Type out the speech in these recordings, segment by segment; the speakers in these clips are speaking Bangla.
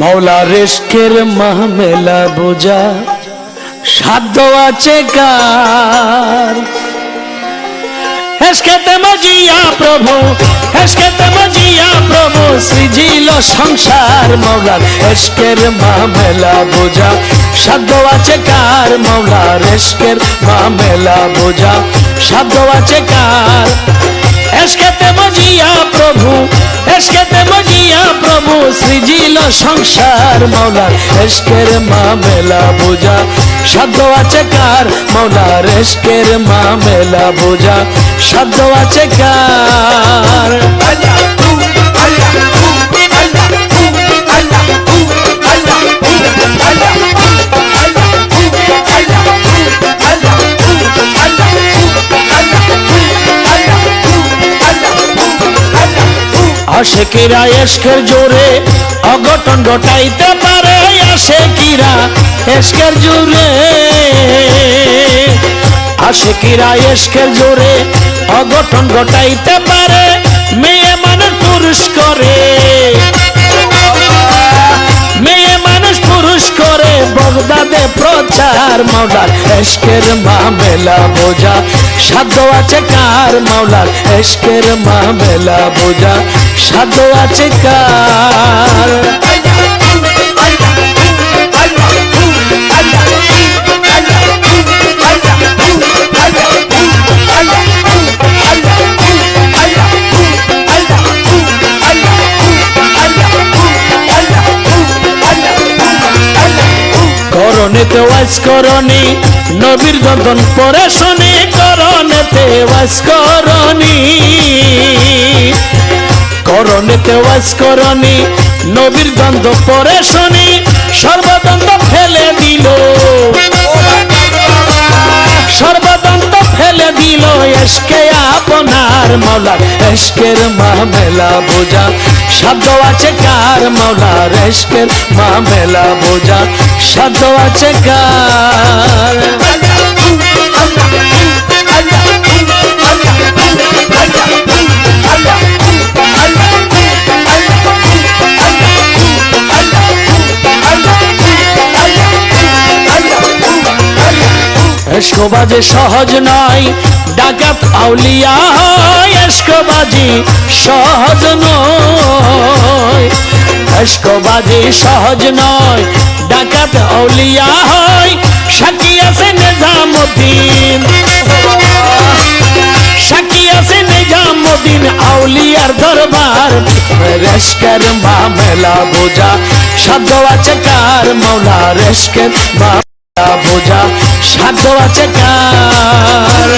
মৌলা রেস্কের মাহমেলা বোঝা সাধ্য আছে কার হেসকেতে মজিয়া প্রভু, হেসকেতে মজিয়া প্রভু, সৃজিল সংসার মৌলার এসকের মামেলা বোঝা সাধ্য আছে কার মৌলা রেস্কের মামেলা বোঝা সাধ্য আছে কার এসকেতে মজিয়া প্রভু প্রভু সৃজিল সংসার মৌলার এসকের মামেলা বোঝা সাধ্য আছে কার? মৌলার এসকের মামেলা বোঝা সাধ্য আছে কার? আশেকিরা এসকের জোরে অঘটন ঘটাইতে পারে, আশেকিরা এসকের জোরে। আশেকিরা এসকের জোরে অঘটন ঘটাইতে পারে, মেয়ে মানুষ পুরুষ করে। প্রচার মাওলার এশকের মামেলা বোঝা। সাধ্য আছে কার মাওলার এশকের মামেলা বোঝা। সাধ্য আছে কার করণেতে ওয়াজ করণি নবীর গন্ধন পরে শুনি করণেতে ওয়াজ করণি করণেতে ওয়াজ করণি নবীর গন্ধ পরে শুনি সর্বদন্ত ফেলে দিল। সর্বদন্ত ফেলে দিল এসকে। আপনার মাওলা, এশকের মামেলা বোঝা। শব্দ আছে কার মাওলা এসকের মামেলা বোঝা। শব্দ আছে কার এসকবাজি সহজ নয়, ডাকাত আউলিয়া হয় এসকবাজি সহজ নয়। এসকবাজি সহজ নয়, ডাকাত আউলিয়া হয় সাক্ষী আছে নিজামুদ্দিন। সাক্ষী আছে নিজামুদ্দিন আউলিয়ার দরবার। রেস্কের মামেলা বোঝা সাধ্য আছে কার মৌলা মামেলা বোঝা সাধ্য আছে কার?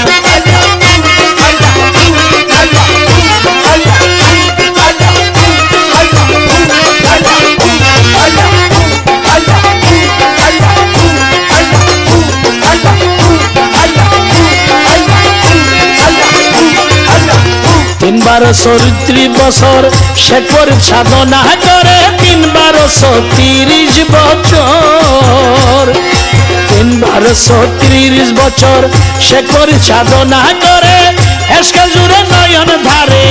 তিনবার চরিত্রিশ বছর সে করে সাধনা করে তিনবার তিরিশ বছর। তিরিশ বছর সে করে সাধনা করে। এসকে জুড়ে নয়ন ধারে।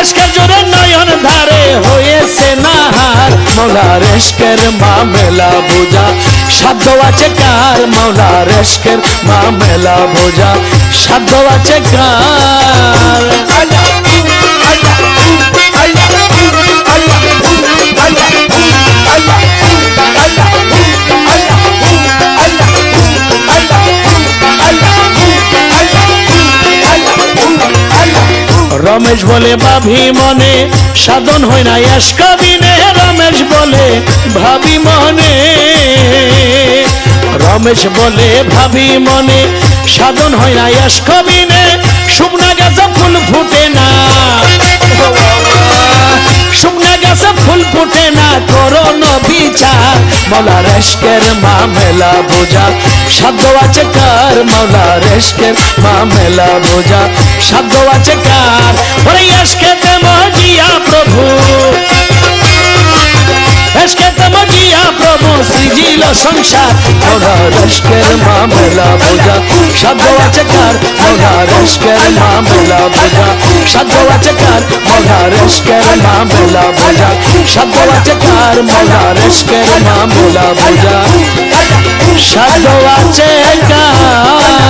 এসকে জুড়ে নয়ন ধারে হয়েছে নাহার। মৌলার এসকের মামেলা বোঝা। সাধ্য আছে কার? মৌলার এসকের মামেলা বোঝা। সাধ্য আছে কার? রমেশ বলে, ভাবি মনে, সাধন হয় না ইয়াস কবিনে। রমেশ বলে, ভাবি মনে। রমেশ বলে, ভাবি মনে, সাধন হয় না ইয়াস কবিনে। শুকনা গাছে ফুল ফুটে না। শুকনা গাছে ফুল ফুটে না করোন বিচার মৌলা রেস্কের মামেলা বোঝা। সাধ্য আছে কার মৌলা রেস্কের মামেলা বোঝা। সাধ্য আছে কার ওরে এসকেতে মজিয়া প্রভু। এসকেতে মজিয়া প্রভু সৃজিল সংসার। মৌলা রেস্কের মামেলা বোঝা। সাধ্য আছে কার রস্কের না বেলা বোঝা সাধ্য আছে কার? মলা রস্কের না বেলা বোঝা সাধ্য আছে কার? মলা রস্কের না বেলা বোঝা সাধ্য কার?